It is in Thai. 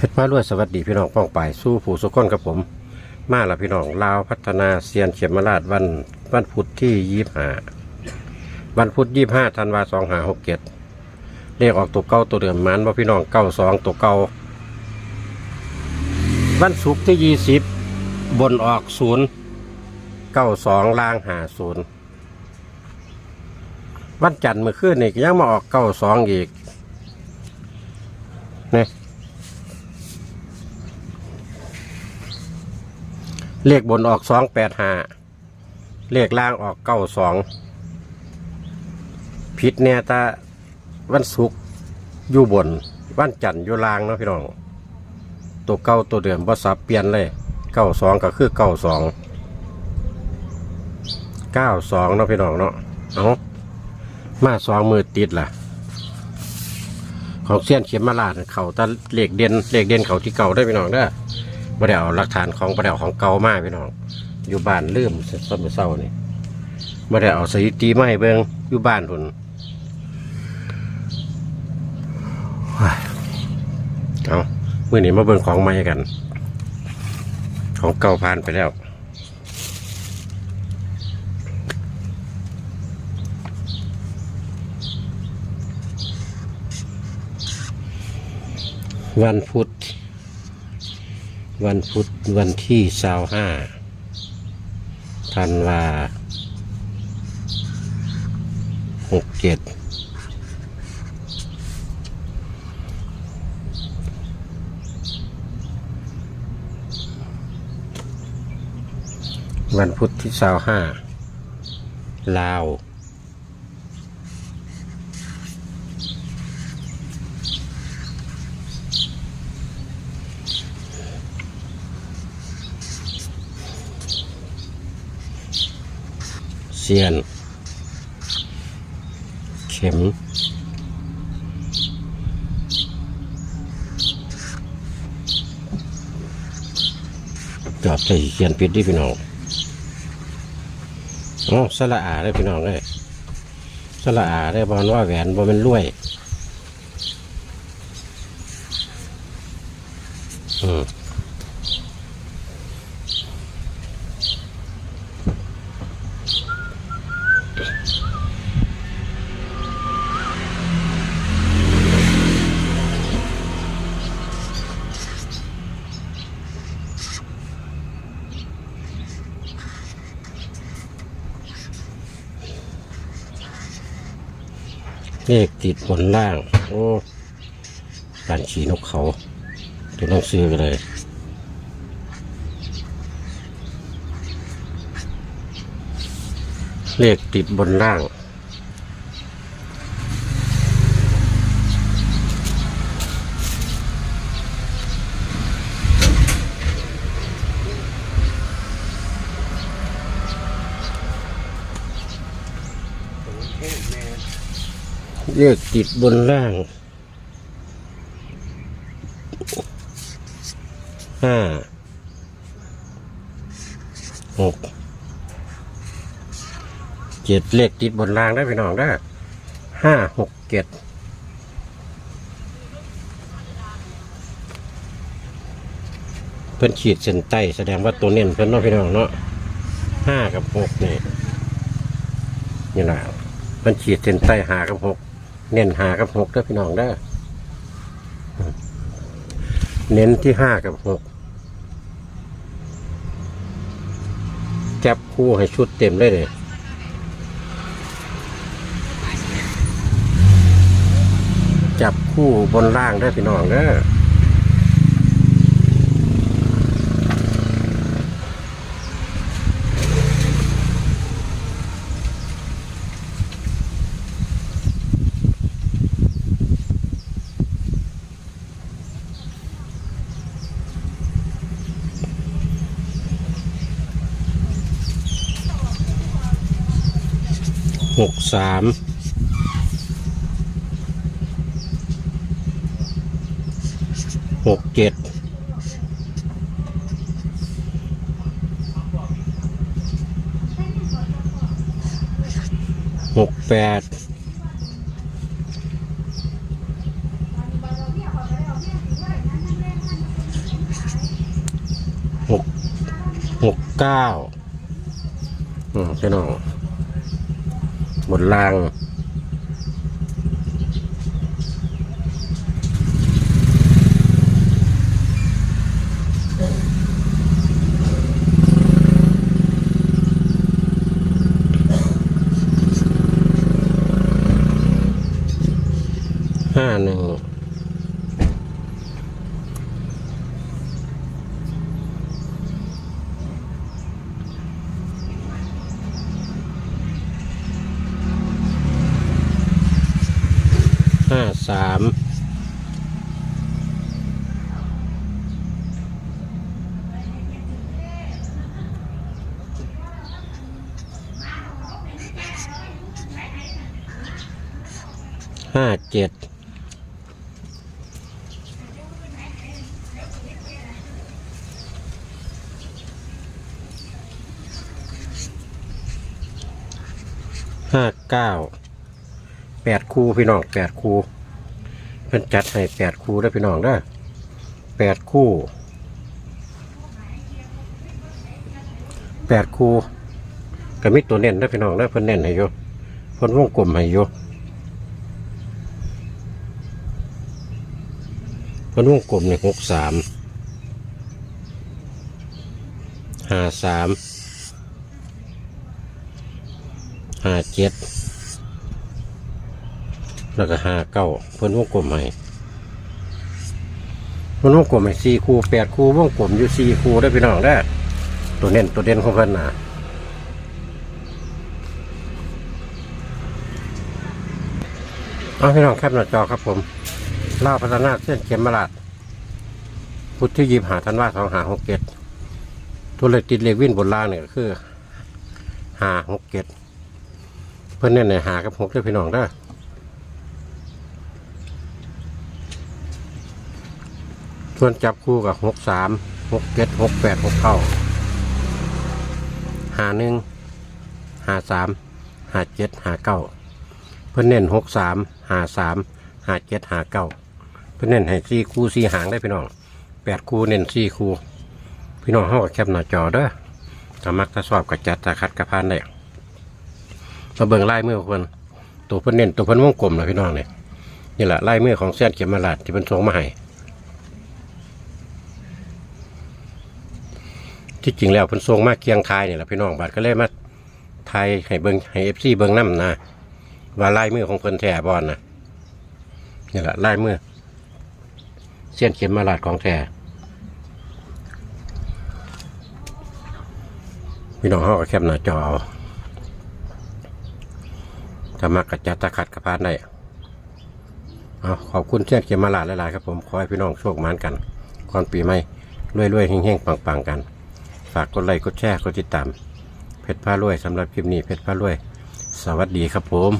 เพชรมาลวยสวัสดีพี่น้องป้องไปสู้ผู้สุก้นกับผม มาละพี่น้องลาวพัฒนาเซียนเขียมราชวันวันพุธที่ยี่ห้าวันพุธยี่ห้าธันวาสองหาหกเจ็ดเลขออกตัวเก้าตัวเดิมมันว่าพี่น้องเก้าสองตัวเก้าวันศุกร์ที่ยี่สิบบนออกศูนย์เก้าสองล่างหาศูนย์วันจันทร์เมื่อคืนนี่ก็ยังมาออกเก้าสองอีกเนี่ย เลขบนออกสองแปดห้าเลขล่างออกเก้าสองผิดเนี่ยตาวันศุกร์อยู่บน วันจันทร์อยู่ล่างเนาะพี่น้องตัวเก้าตัวเดิมว่าสับเปลี่ยนเลยเก้าสองก็คือเก้าสองเก้าสองเนาะพี่น้องเนาะเอามาสองมือติดล่ะ ของเสี้ยนเขียมมาลาดเขาตาเลขเด่นเลขเด่นเขาที่เก่าได้พี่น้องเด้ บ่ได้เอาหลักฐานของบ่ได้เอาของเก่ามาพี่น้อง อยู่บ้านลืมต้นมือเศร้านี่บ่ได้เอาสถิติมาให้เบิ่งอยู่บ้านพุ่นว้าเมื้อนี้มาเบิ่งของใหม่กัน ของเก่าผ่านไปแล้ววันพุธ วันพุธวันที่สาวห้าธันวาหกเจ็ดวันพุธที่สาวห้าลาว ซียน เข็ม จอบใส่เขียนปิดดิพี่น้องอ๋อสละอาได้พี่น้องเอ้ยสละอาได้บอลว่าแหวนบอเป็นรวยอืม เลขติดบนล่าง โอ้ปันฉีนกเขาเดี๋ยวต้องซื้อกันเลย เลขติดบนล่าง เลขติดบนล่างห้าหก เจ็ดเลขติดบนล่างได้พี่น้องได้ห้าหกเจ็ดเพิ่นขีดเส้นใต้แสดงว่าตัวเน้นเพิ่นเนาะพี่น้องเนาะห้ากับหกนี่นี่แหละเพิ่นขีดเส้นใต้หากับหกเน้นหากับหกเด้พี่น้องได้เน้นที่ห้ากับหกจับคู่ให้ชุดเต็มเลยเลย จับคู่บนล่างได้พี่น้องเด้อหกสาม หกเจ็ดหกแปดหกหกเก้าอืมใช่น้อหมดลาง สามห้าเจ็ดห้าเก้าแปดคูพี่น้องแปดคู่ เพิ่นจัดให้แปดคู่ได้พี่น้องได้แปดคู่แปดคู่ก็มีตัวเน้นได้พี่น้องได้เพิ่นเน้นให้อยู่เพิ่นวงกลมให้อยู่เพิ่นวงกลมในหกสามห้าสามห้าเจ็ด แล้วก็ห้าเก้าเพิ่นวงกลมให้เพิ่นวงกลมให้สี่คู่แปดคู่วงกลมอยู่สี่คู่ได้พี่น้องได้ตัวเน้นตัวเด่นของเพิ่นน่ะเอาพี่น้องแคปหน้าจอครับผมเล่าพัฒนาเส้นเข็มมาลาดพุทธที่ยิบหาทันว่าสองหาหกเกตตัวเลขติดเลขวินบนล่างเนี่ยก็คือหาหกเกตเพื่อนเนี่ยหนหากับหกเด้อพี่น้องเด้ ส่วนจับคู่กับหกสามหกเจ็ดหกแปดหกเก้าหาหนึ่งหาสามหาเจ็ดหาเก้าเพื่อนเน้นหกสามหาสามหาเจ็ดหาเก้าเพื่อนเน้นให้สี่คู่สี่หางได้พี่น้องแปดคู่เน้นสี่คู่พี่น้องเข้ากับแคปหน้าจอเด้อถ้ามักถ้าชอบกับจัดถ้าคัดกับพานได้มาเบิ่งลายมือของเพิ่นตัวเพิ่นเน้นตัวเพิ่อนวงกลมนะพี่น้องเนี่ยนี่แหละลายมือของเส้นเข็มมาลาดที่เพิ่นส่งมาให้ ที่จริงแล้วเพิ่นส่งมาเคียงทายนี่แหละพี่น้องบาดก็เลยมาไทยให้เบิงให้เอฟซีเบิงน้ำนะว่าลายมือของเพิ่นแท้บอนนะนี่แหละลายมือเส้นเข็มมาลาดของแท้พี่น้องเขาก็แคปหน้าจอเอาถ้ามักกระจัดตะขัดกระพานได้เอาขอบคุณเช่นเกียรมาลาดหลายๆครับผม ขอให้พี่น้องโชคมานกันก่อนปีใหม่รวยๆเฮงๆปังๆกัน ฝากกดไลค์กดแชร์กดติดตามเพชรผ้ารวยสำหรับคลิปนี้เพชรผ้ารวย สวัสดีครับผม